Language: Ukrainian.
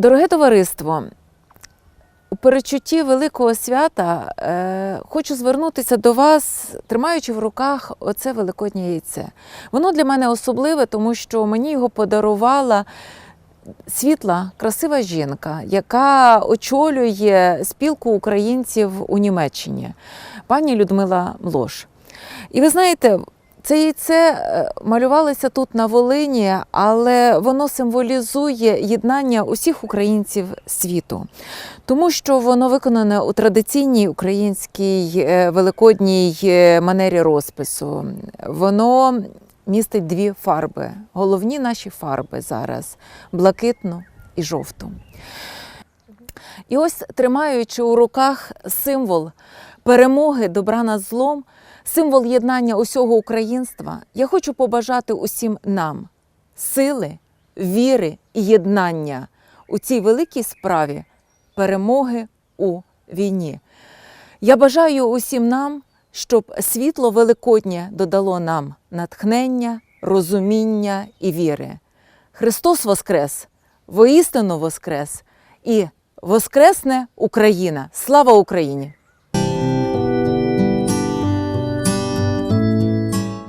Дороге товариство, у перечутті великого свята е, хочу звернутися до вас, тримаючи в руках оце великоднє яйце. Воно для мене особливе, тому що мені його подарувала світла, красива жінка, яка очолює спілку українців у Німеччині, пані Людмила Млош. І ви знаєте, це яйце е, малювалося тут на Волині, але воно символізує єднання усіх українців світу, тому що воно виконане у традиційній українській е, великодній е, манері розпису. Воно містить дві фарби, головні наші фарби зараз блакитну і жовту. І ось тримаючи у руках символ перемоги добра над злом, символ єднання усього українства, я хочу побажати усім нам сили, віри і єднання у цій великій справі перемоги у війні. Я бажаю усім нам, щоб світло Великоднє додало нам натхнення, розуміння і віри. Христос Воскрес, воістину Воскрес і Воскресне Україна! Слава Україні!